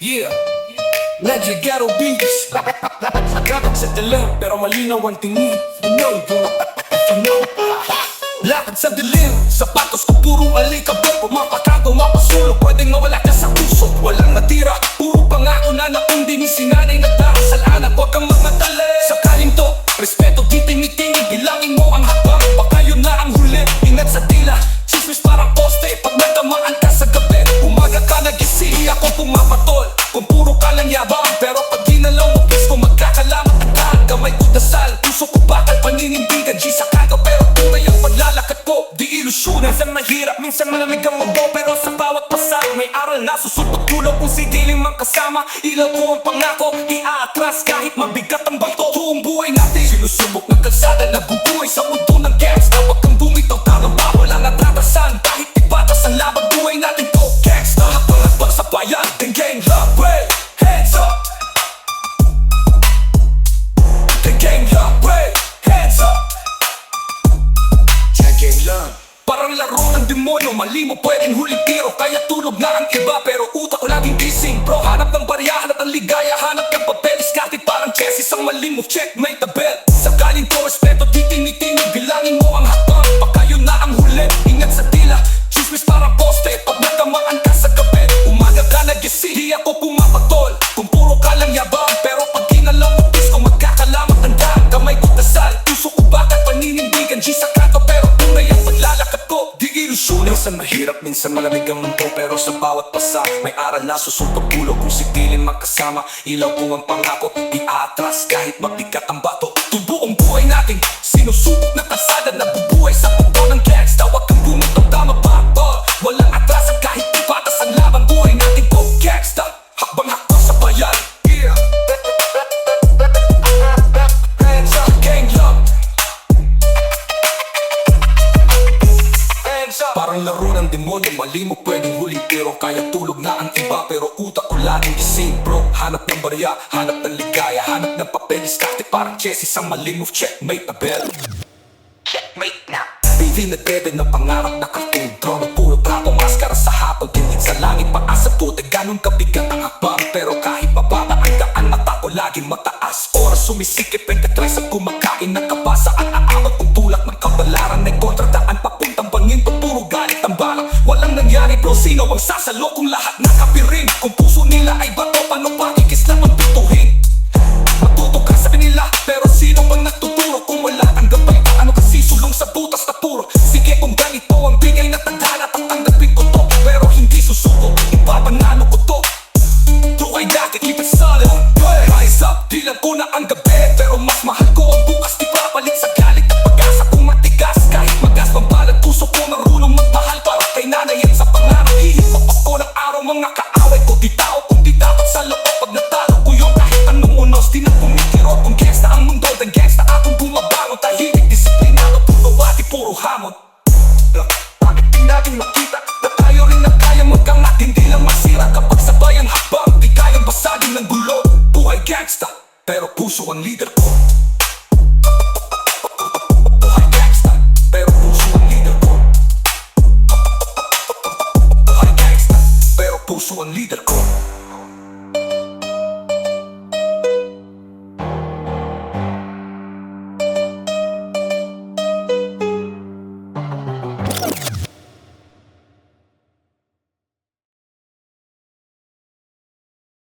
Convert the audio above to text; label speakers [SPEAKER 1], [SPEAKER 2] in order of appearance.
[SPEAKER 1] Yeah. Legend Ghetto Beats Sa dilim pero malinaw ang tingin. Bro You know. Lakad sa dilim Sapatos ko puro alikabok Pumapatago, mapasulo Pwedeng mawala ka sa puso. Walang natira yabang Pero pag ginalaw mo Guess ko magkakalamat ka Kamay ko dasal Puso ko bakal Paninindigan G sa kaga Pero tunay ang paglalakad ko Di ilusyon. Minsan mahirap Minsan malamig ang mundo Pero sa bawat pasak May aral na susunod tulog Kung sidiling mang kasama. Ilaw ko ang pangako Iaatras kahit mabigat ang bato. Tuong buhay natin Sinusubok ng kalsada Nabubuhay sa mundo Parang laro ng demonyo. Mali mo pwedeng huling tiro Kaya tulog na ang iba. Pero utak ko laging gising Bro, hanap ng barya Hanap ng ligaya. Hanap ng papeles Kahit parang chess. Isang mali mo Checkmate the bell Minsan mahirap Minsan malamig ang mundo Pero sa bawat pasa May aral na susuntok ulo. Kung sitilin magkasama Ilaw ko ang pangako Iatras kahit mabigat ang bato Mali mo pwedeng huli Pero kaya tulog na ang iba. Pero utak ko laging gising bro. Hanap ng barya, hanap ng ligaya Hanap ng papeles. Kahit parang chess Isang mali move checkmate na bell. Checkmate na. Baby nagdede ng pangarap na cartoon Trono puro trapo, maskara sa hapon Tingin sa langit, paasa puti Ganon kabigat ang hakbang Pero kahit mababa ang daan Mata ko laging mataas. Oras sumisikip ang katry sa kumakain ng Sino ang sasalo kung lahat nakapiring Kung puso nila ay bato Paano pakikis lang ang pituhin Matuto ka sa kanila Pero sino bang nagtuturo? Kung wala kang gabay Paano ka sisulong sa butas na puro? Sige kung ganito ang bigay na tandaan At tanggapin ko to Pero hindi susuko Ipapanalo ko to. True ay dati keep it solid Rise up, di lang ko na ang gabi Pero mas mahal ko Di tao sa loob Pag natalo ko yung kahit anong unos Di na pumikiro. Kung gangsta ang mundo Then gangsta akong bumabangon. Tahimik, disiplinado, puro bati, puro hamon. Bakit di tayo na kaya magkangat Hindi lang masira kapag sabay ang habang Di kayang basagin ng gulo. Buhay gangsta Pero puso ang leader ko